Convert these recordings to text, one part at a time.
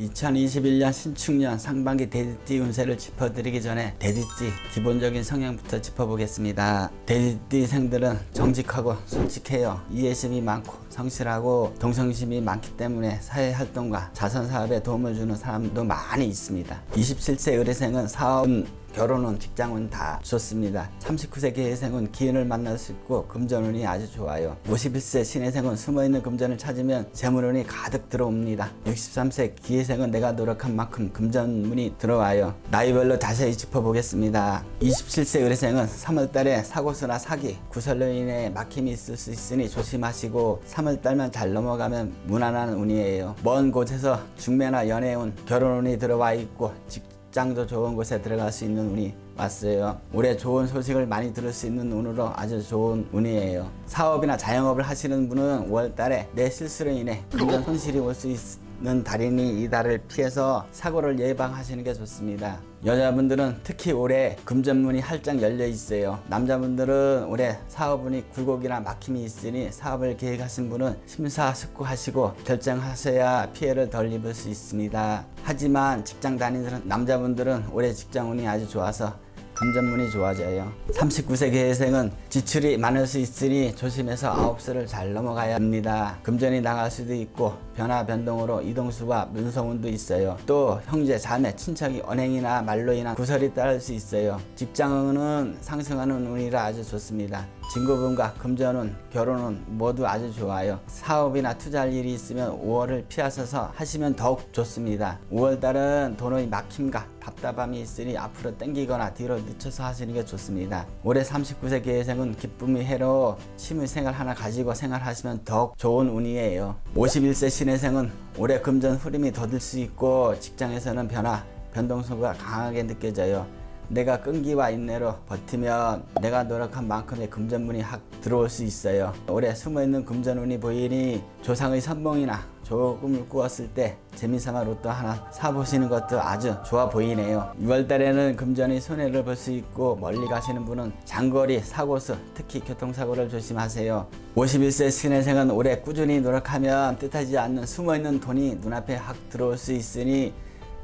2021년 신축년 상반기 데디띠 운세를 짚어드리기 전에 데디띠 기본적인 성향부터 짚어보겠습니다. 데디띠 생들은 정직하고 솔직해요. 이해심이 많고 성실하고 동성심이 많기 때문에 사회 활동과 자선 사업에 도움을 주는 사람도 많이 있습니다. 27세 의뢰생은 사업은 결혼은 직장은 다 좋습니다. 39세 기회생은 기운을 만날 수 있고 금전운이 아주 좋아요. 51세 신혜생은 숨어있는 금전을 찾으면 재물운이 가득 들어옵니다. 63세 기회생은 내가 노력한 만큼 금전운이 들어와요. 나이별로 자세히 짚어보겠습니다. 27세 의뢰생은 3월달에 사고수나 사기, 구설로 인해 막힘이 있을 수 있으니 조심하시고 3월달만 잘 넘어가면 무난한 운이에요. 먼 곳에서 중매나 연애운, 결혼운이 들어와 있고 직 직장도 좋은 곳에 들어갈 수 있는 운이 왔어요. 올해 좋은 소식을 많이 들을 수 있는 운으로 아주 좋은 운이에요. 사업이나 자영업을 하시는 분은 5월 달에 내 실수로 인해 금전 손실이 올 수 있 는 달이니 이 달을 피해서 사고를 예방하시는 게 좋습니다. 여자분들은 특히 올해 금전문이 활짝 열려 있어요. 남자분들은 올해 사업운이 굴곡이나 막힘이 있으니 사업을 계획하신 분은 심사숙고하시고 결정하셔야 피해를 덜 입을 수 있습니다. 하지만 직장 다니는 남자분들은 올해 직장운이 아주 좋아서 금전문이 좋아져요. 39세 계생은 지출이 많을 수 있으니 조심해서 아홉수를 잘 넘어가야 합니다. 금전이 나갈 수도 있고 변화 변동으로 이동수와 문서운도 있어요. 또 형제, 자매, 친척이 언행이나 말로 인한 구설이 따를 수 있어요. 직장운은 상승하는 운이라 아주 좋습니다. 진급운과 금전운, 결혼운 모두 아주 좋아요. 사업이나 투자할 일이 있으면 5월을 피하셔서 하시면 더욱 좋습니다. 5월달은 돈의 막힘과 답답함이 있으니 앞으로 땡기거나 뒤로 늦춰서 하시는 게 좋습니다. 올해 39세 계생은 기쁨의 해로 취미생활 하나 가지고 생활하시면 더욱 좋은 운이에요. 51세 신혜생은 올해 금전 흐름이 더딜 수 있고 직장에서는 변화, 변동수가 강하게 느껴져요. 내가 끈기와 인내로 버티면 내가 노력한 만큼의 금전문이 확 들어올 수 있어요. 올해 숨어있는 금전운이 보이니 조상의 선봉이나 조금을 꾸었을 때 재미삼아 로또 하나 사보시는 것도 아주 좋아 보이네요. 6월달에는 금전의 손해를 볼 수 있고 멀리 가시는 분은 장거리 사고수 특히 교통사고를 조심하세요. 51세 신혜생은 올해 꾸준히 노력하면 뜻하지 않는 숨어있는 돈이 눈앞에 확 들어올 수 있으니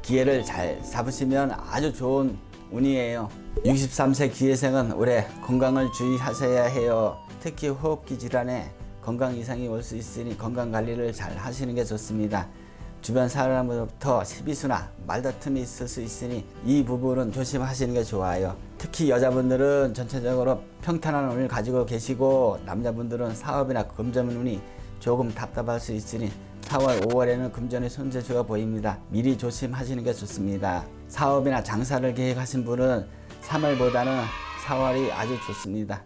기회를 잘 잡으시면 아주 좋은 운이에요. 63세 기회생은 올해 건강을 주의하셔야 해요. 특히 호흡기 질환에 건강 이상이 올 수 있으니 건강 관리를 잘 하시는 게 좋습니다. 주변 사람으로부터 시비수나 말다툼이 있을 수 있으니 이 부분은 조심하시는 게 좋아요. 특히 여자분들은 전체적으로 평탄한 운을 가지고 계시고 남자분들은 사업이나 금전 운이 조금 답답할 수 있으니 4월, 5월에는 금전의 손재주가 보입니다. 미리 조심하시는 게 좋습니다. 사업이나 장사를 계획하신 분은 3월보다는 4월이 아주 좋습니다.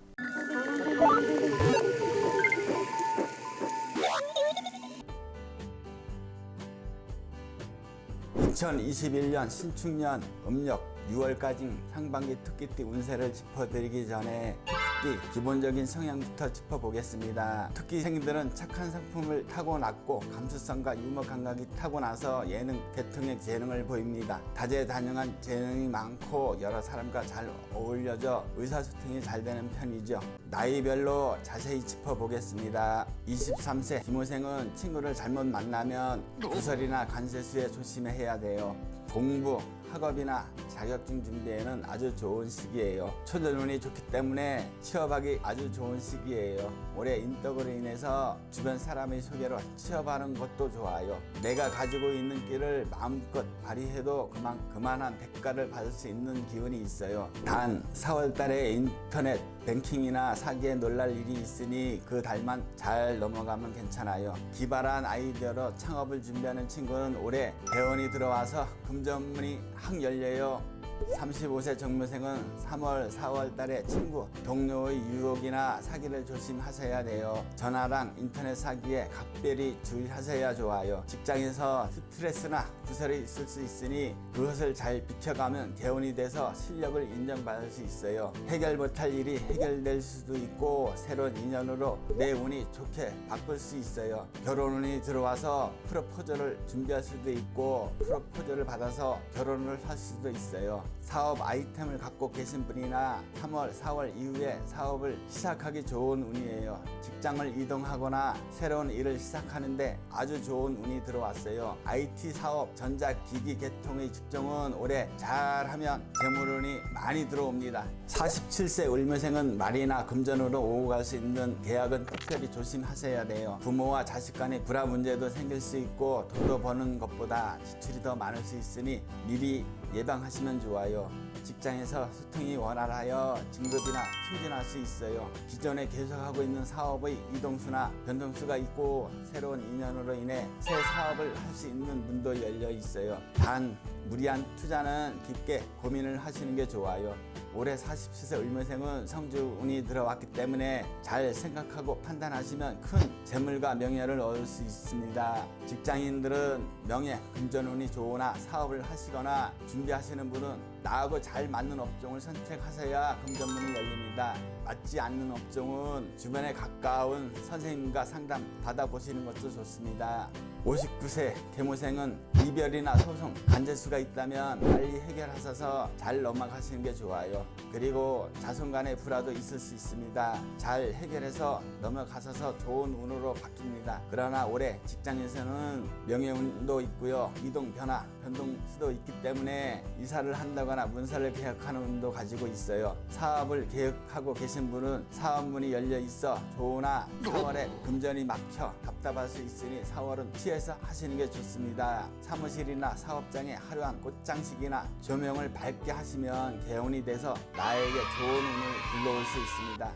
(2021년) 신축년 음력 6월까지 상반기 특기띠 운세를 짚어드리기 전에 특기 기본적인 성향부터 짚어보겠습니다. 특기생들은 착한 성품을 타고났고 감수성과 유머 감각이 타고나서 예능, 대통령 재능을 보입니다. 다재다능한 재능이 많고 여러 사람과 잘 어울려져 의사소통이 잘 되는 편이죠. 나이별로 자세히 짚어보겠습니다. 23세 김호생은 친구를 잘못 만나면 구설이나 관세수에 조심해야 돼요. 공부, 학업이나 자격증 준비에는 아주 좋은 시기예요. 초전운이 좋기 때문에 취업하기 아주 좋은 시기예요. 올해 인덕으로 인해서 주변 사람의 소개로 취업하는 것도 좋아요. 내가 가지고 있는 끼를 마음껏 발휘해도 그만 그만한 대가를 받을 수 있는 기운이 있어요. 단 4월 달에 인터넷 뱅킹이나 사기에 놀랄 일이 있으니 그 달만 잘 넘어가면 괜찮아요. 기발한 아이디어로 창업을 준비하는 친구는 올해 대원이 들어와서 금전문이 확 열려요. 35세 정무생은 3월, 4월 달에 친구, 동료의 유혹이나 사기를 조심하셔야 돼요. 전화랑 인터넷 사기에 각별히 주의하셔야 좋아요. 직장에서 스트레스나 구설이 있을 수 있으니 그것을 잘 비켜가면 개운이 돼서 실력을 인정받을 수 있어요. 해결 못할 일이 해결될 수도 있고 새로운 인연으로 내 운이 좋게 바꿀 수 있어요. 결혼운이 들어와서 프로포즈를 준비할 수도 있고 프로포즈를 받아서 결혼을 할 수도 있어요. 사업 아이템을 갖고 계신 분이나 3월, 4월 이후에 사업을 시작하기 좋은 운이에요. 직장을 이동하거나 새로운 일을 시작하는데 아주 좋은 운이 들어왔어요. IT 사업, 전자기기 계통의 직종은 올해 잘하면 재물운이 많이 들어옵니다. 47세 을묘생은 말이나 금전으로 오고 갈 수 있는 계약은 특별히 조심하셔야 돼요. 부모와 자식 간의 불화 문제도 생길 수 있고 돈도 버는 것보다 지출이 더 많을 수 있으니 미리 예방하시면 좋아요. 직장에서 소통이 원활하여 진급이나 승진할 수 있어요. 기존에 계속하고 있는 사업의 이동수나 변동수가 있고 새로운 인연으로 인해 새 사업을 할 수 있는 문도 열려 있어요. 단 무리한 투자는 깊게 고민을 하시는 게 좋아요. 올해 47세 을묘생은 성주 운이 들어왔기 때문에 잘 생각하고 판단하시면 큰 재물과 명예를 얻을 수 있습니다. 직장인들은 명예, 금전운이 좋으나 사업을 하시거나 준비하시는 분은 나하고 잘 맞는 업종을 선택하셔야 금전문이 열립니다. 맞지 않는 업종은 주변에 가까운 선생님과 상담 받아보시는 것도 좋습니다. 59세 개모생은 이별이나 소송, 간제수가 있다면 빨리 해결하셔서 잘 넘어가시는 게 좋아요. 그리고 자손 간의 불화도 있을 수 있습니다. 잘 해결해서 넘어가셔서 좋은 운으로 바뀝니다. 그러나 올해 직장에서는 명예운도 있고요. 이동 변화, 변동 수도 있기 때문에 이사를 한다거나 문사를 계약하는 운도 가지고 있어요. 사업을 계획하고 계신 분은 사업문이 열려 있어 좋으나 4월에 금전이 막혀 답답할 수 있으니 4월은 피해서 하시는 게 좋습니다. 사무실이나 사업장에 화려한 꽃장식이나 조명을 밝게 하시면 개운이 돼서 나에게 좋은 운을 불러올 수 있습니다.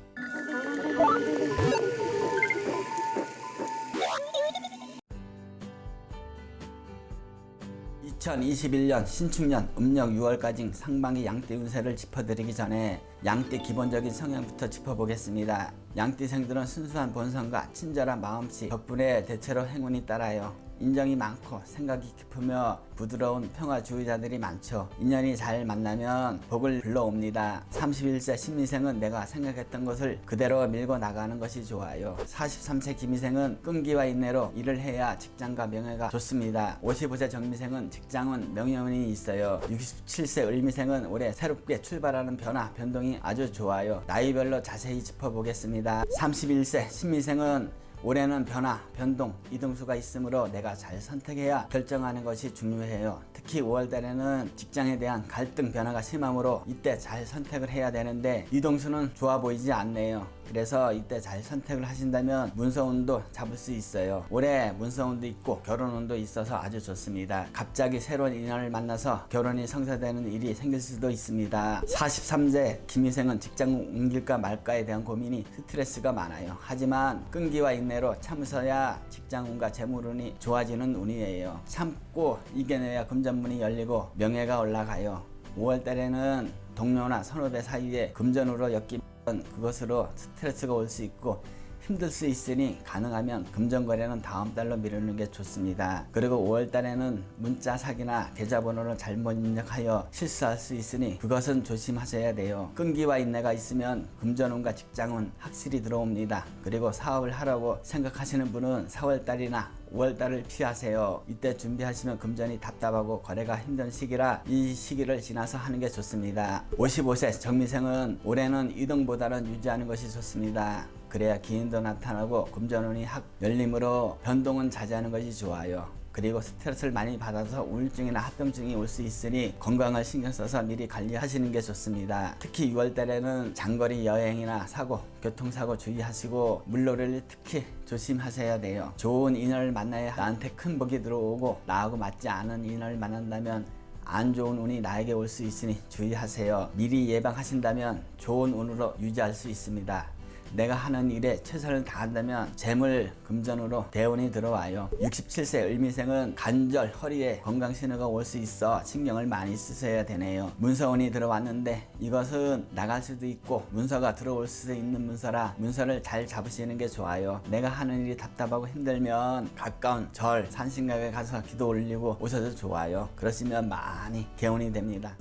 2021년 신축년 음력 6월까지 상반기 양띠 운세를 짚어드리기 전에 양띠 기본적인 성향부터 짚어보겠습니다. 양띠생들은 순수한 본성과 친절한 마음씨 덕분에 대체로 행운이 따라요. 인정이 많고 생각이 깊으며 부드러운 평화주의자들이 많죠. 인연이 잘 만나면 복을 불러옵니다. 31세 신미생은 내가 생각했던 것을 그대로 밀고 나가는 것이 좋아요. 43세 김미생은 끈기와 인내로 일을 해야 직장과 명예가 좋습니다. 55세 정미생은 직장은 명예운이 있어요. 67세 을미생은 올해 새롭게 출발하는 변화, 변동이 아주 좋아요. 나이별로 자세히 짚어보겠습니다. 31세 신미생은 올해는 변화, 변동, 이동수가 있으므로 내가 잘 선택해야 결정하는 것이 중요해요. 특히 5월 달에는 직장에 대한 갈등 변화가 심하므로 이때 잘 선택을 해야 되는데 이동수는 좋아 보이지 않네요. 그래서 이때 잘 선택을 하신다면 문서운도 잡을 수 있어요. 올해 문서운도 있고 결혼운도 있어서 아주 좋습니다. 갑자기 새로운 인연을 만나서 결혼이 성사되는 일이 생길 수도 있습니다. 43세 김희생은 직장 옮길까 말까에 대한 고민이 스트레스가 많아요. 하지만 끈기와 인내로 참으셔야 직장운과 재물운이 좋아지는 운이에요. 참고 이겨내야 금전문이 열리고 명예가 올라가요. 5월 달에는 동료나 선후배 사이에 금전으로 엮인 그것으로 스트레스가 올 수 있고 힘들 수 있으니 가능하면 금전 거래는 다음 달로 미루는 게 좋습니다. 그리고 5월 달에는 문자 사기나 계좌번호를 잘못 입력하여 실수할 수 있으니 그것은 조심하셔야 돼요. 끈기와 인내가 있으면 금전운과 직장운 확실히 들어옵니다. 그리고 사업을 하라고 생각하시는 분은 4월 달이나 5월 달을 피하세요. 이때 준비하시면 금전이 답답하고 거래가 힘든 시기라 이 시기를 지나서 하는 게 좋습니다. 55세 정미생은 올해는 이동보다는 유지하는 것이 좋습니다. 그래야 기인도 나타나고 금전운이 확 열림으로 변동은 자제하는 것이 좋아요. 그리고 스트레스를 많이 받아서 우울증이나 합병증이 올 수 있으니 건강을 신경 써서 미리 관리하시는 게 좋습니다. 특히 6월 달에는 장거리 여행이나 사고, 교통사고 주의하시고 물놀이를 특히 조심하셔야 돼요. 좋은 인연을 만나야 나한테 큰 복이 들어오고 나하고 맞지 않은 인연을 만난다면 안 좋은 운이 나에게 올 수 있으니 주의하세요. 미리 예방하신다면 좋은 운으로 유지할 수 있습니다. 내가 하는 일에 최선을 다한다면 재물 금전으로 대운이 들어와요. 67세 을미생은 관절 허리에 건강 신호가 올 수 있어 신경을 많이 쓰셔야 되네요. 문서운이 들어왔는데 이것은 나갈 수도 있고 문서가 들어올 수도 있는 문서라 문서를 잘 잡으시는 게 좋아요. 내가 하는 일이 답답하고 힘들면 가까운 절 산신각에 가서 기도 올리고 오셔도 좋아요. 그러시면 많이 개운이 됩니다.